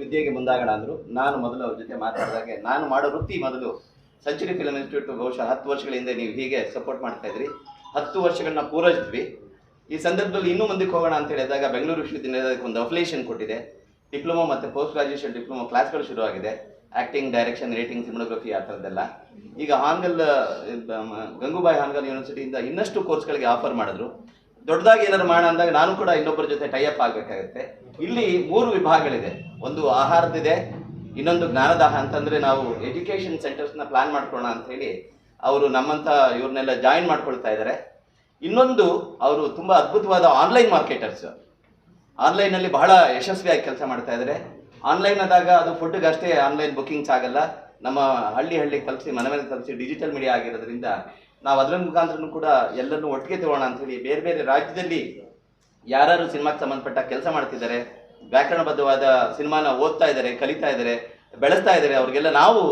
ವಿದ್ಯೆಗೆ ಮುಂದಾಗೋಣ ಅಂದರು. ನಾನು ಮೊದಲು ಅವ್ರ ಜೊತೆ ಮಾತಾಡಿದಾಗೆ ನಾನು ಮಾಡೋ ವೃತ್ತಿ ಮೊದಲು ಸೆಂಚುರಿ ಫಿಲ್ಮ್ ಇನ್ಸ್ಟಿಟ್ಯೂಟ್ ಬಹುಶಃ ಹತ್ತು ವರ್ಷಗಳ ಹಿಂದೆ ನೀವು ಹೀಗೆ ಸಪೋರ್ಟ್ ಮಾಡ್ತಾ ಇದ್ರಿ. ಹತ್ತು ವರ್ಷಗಳನ್ನ ಪೂರೈಸಿದ್ವಿ. ಈ ಸಂದರ್ಭದಲ್ಲಿ ಇನ್ನೂ ಮುಂದಕ್ಕೆ ಹೋಗೋಣ ಅಂತ ಹೇಳಿದಾಗ ಬೆಂಗಳೂರು ವಿಶ್ವವಿದ್ಯಾನಿಲಯಕ್ಕೆ ಒಂದು ಕೊಟ್ಟಿದೆ. ಡಿಪ್ಲೊಮಾ ಮತ್ತು ಪೋಸ್ಟ್ ಗ್ರಾಜುಯೇಷನ್ ಡಿಪ್ಲೊಮಾ ಕ್ಲಾಸ್ಗಳು ಶುರುವಾಗಿದೆ. ಆ್ಯಕ್ಟಿಂಗ್ ಡೈರೆಕ್ಷನ್ ರೇಟಿಂಗ್ ಸಿನಿಮೋಗ್ರಫಿ ಆ ಥರದ್ದೆಲ್ಲ. ಈಗ ಹಾನ್ಗಲ್ ಗಂಗೂಬಾಯಿ ಹಾನ್ಗಲ್ ಯೂನಿವರ್ಸಿಟಿಯಿಂದ ಇನ್ನಷ್ಟು ಕೋರ್ಸ್ಗಳಿಗೆ ಆಫರ್ ಮಾಡಿದ್ರು. ದೊಡ್ಡದಾಗಿ ಏನಾದ್ರು ಮಾಡೋಣ ಅಂದಾಗ ನಾನು ಕೂಡ ಇನ್ನೊಬ್ಬರ ಜೊತೆ ಟೈಅಪ್ ಆಗಬೇಕಾಗುತ್ತೆ. ಇಲ್ಲಿ ಮೂರು ವಿಭಾಗಗಳಿದೆ. ಒಂದು ಆಹಾರದಿದೆ ಇನ್ನೊಂದು ಜ್ಞಾನದಾಹ ಅಂತಂದ್ರೆ ನಾವು ಎಜುಕೇಶನ್ ಸೆಂಟರ್ಸ್ನ ಪ್ಲಾನ್ ಮಾಡ್ಕೊಳ್ಳೋಣ ಅಂತ ಹೇಳಿ ಅವರು ನಮ್ಮಂತ ಇವ್ರನ್ನೆಲ್ಲ ಜಾಯಿನ್ ಮಾಡ್ಕೊಳ್ತಾ ಇದ್ದಾರೆ ಇನ್ನೊಂದು ಅವರು ತುಂಬಾ ಅದ್ಭುತವಾದ ಆನ್ಲೈನ್ ಮಾರ್ಕೆಟರ್ಸ್ ಆನ್ಲೈನಲ್ಲಿ ಬಹಳ ಯಶಸ್ವಿಯಾಗಿ ಕೆಲಸ ಮಾಡ್ತಾ ಇದ್ದಾರೆ ಆನ್ಲೈನ್ ಆದಾಗ ಅದು ಫುಡ್ಗೆ ಅಷ್ಟೇ ಆನ್ಲೈನ್ ಬುಕಿಂಗ್ಸ್ ಆಗಲ್ಲ. ನಮ್ಮ ಹಳ್ಳಿ ಹಳ್ಳಿ ತಲುಪಿಸಿ ಮನೆ ಮನೆ ತಲುಪಿಸಿ ಡಿಜಿಟಲ್ ಮೀಡಿಯಾ ಆಗಿರೋದ್ರಿಂದ ನಾವು ಅದರ ಮುಖಾಂತರನೂ ಕೂಡ ಎಲ್ಲರನ್ನೂ ಒಟ್ಟಿಗೆ ತಗೋಣ ಹೇಳಿ ಬೇರೆ ಬೇರೆ ರಾಜ್ಯದಲ್ಲಿ ಯಾರು ಸಿನಿಮಾಕ್ಕೆ ಸಂಬಂಧಪಟ್ಟ ಕೆಲಸ ಮಾಡ್ತಿದ್ದಾರೆ, ವ್ಯಾಕರಣಬದ್ಧವಾದ ಸಿನಿಮಾನ ಓದ್ತಾ ಇದ್ದಾರೆ, ಕಲಿತಾ ಇದ್ದಾರೆ, ಬೆಳೆಸ್ತಾ ಇದ್ದಾರೆ, ಅವ್ರಿಗೆಲ್ಲ ನಾವು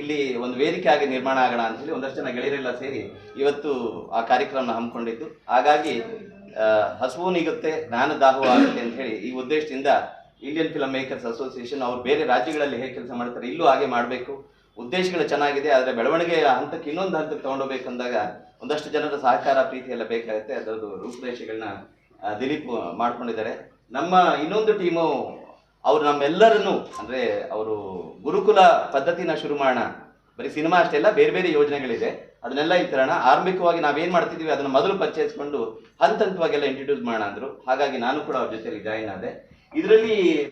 ಇಲ್ಲಿ ಒಂದು ವೇದಿಕೆ ಆಗಿ ನಿರ್ಮಾಣ ಆಗೋಣ ಅಂತ ಹೇಳಿ ಒಂದಷ್ಟು ಜನ ಗೆಳೆಯರೆಲ್ಲ ಸೇರಿ ಇವತ್ತು ಆ ಕಾರ್ಯಕ್ರಮನ ಹಮ್ಮಿಕೊಂಡಿದ್ದು. ಹಾಗಾಗಿ ಹಸುವು ನೀಗುತ್ತೆ ಜ್ಞಾನ ದಾಹವೂ ಆಗುತ್ತೆ ಅಂತ ಹೇಳಿ ಈ ಉದ್ದೇಶದಿಂದ ಇಂಡಿಯನ್ ಫಿಲ್ಮ್ ಮೇಕರ್ಸ್ ಅಸೋಸಿಯೇಷನ್ ಅವ್ರು ಬೇರೆ ರಾಜ್ಯಗಳಲ್ಲಿ ಹೇಗೆ ಕೆಲಸ ಮಾಡ್ತಾರೆ ಇಲ್ಲೂ ಹಾಗೆ ಮಾಡಬೇಕು. ಉದ್ದೇಶಗಳು ಚೆನ್ನಾಗಿದೆ, ಆದರೆ ಬೆಳವಣಿಗೆಯ ಹಂತಕ್ಕೆ ಇನ್ನೊಂದು ಹಂತಕ್ಕೆ ತಗೊಂಡೋಗ್ಬೇಕಂದಾಗ ಒಂದಷ್ಟು ಜನರ ಸಹಕಾರ ಪ್ರೀತಿ ಎಲ್ಲ ಬೇಕಾಗುತ್ತೆ. ಅದರದ್ದು ರೂಪುರೇಷೆಗಳನ್ನ ದಿಲೀಪ್ ಮಾಡ್ಕೊಂಡಿದ್ದಾರೆ. ನಮ್ಮ ಇನ್ನೊಂದು ಟೀಮು, ಅವರು ನಮ್ಮೆಲ್ಲರನ್ನು, ಅಂದರೆ ಅವರು ಗುರುಕುಲ ಪದ್ಧತಿನ ಶುರು ಮಾಡೋಣ ಬರೀ ಸಿನಿಮಾ ಅಷ್ಟೇ ಅಲ್ಲ, ಬೇರೆ ಬೇರೆ ಯೋಜನೆಗಳಿದೆ. ಅದನ್ನೆಲ್ಲ ಈ ತರೋಣ ಆರಂಭಿಕವಾಗಿ ನಾವೇನು ಮಾಡ್ತಿದ್ದೀವಿ, ಅದನ್ನು ಮೊದಲು ಪರಿಚಯಿಸ್ಕೊಂಡು ಹಂತ ಹಂತವಾಗೆಲ್ಲ ಇಂಟ್ರೊಡ್ಯೂಸ್ ಮಾಡೋಣ ಅಂದರು. ಹಾಗಾಗಿ ನಾನು ಕೂಡ ಅವ್ರ ಜೊತೆಯಲ್ಲಿ ಜಾಯಿನ್ ಆದೆ. ಇದರಲ್ಲಿ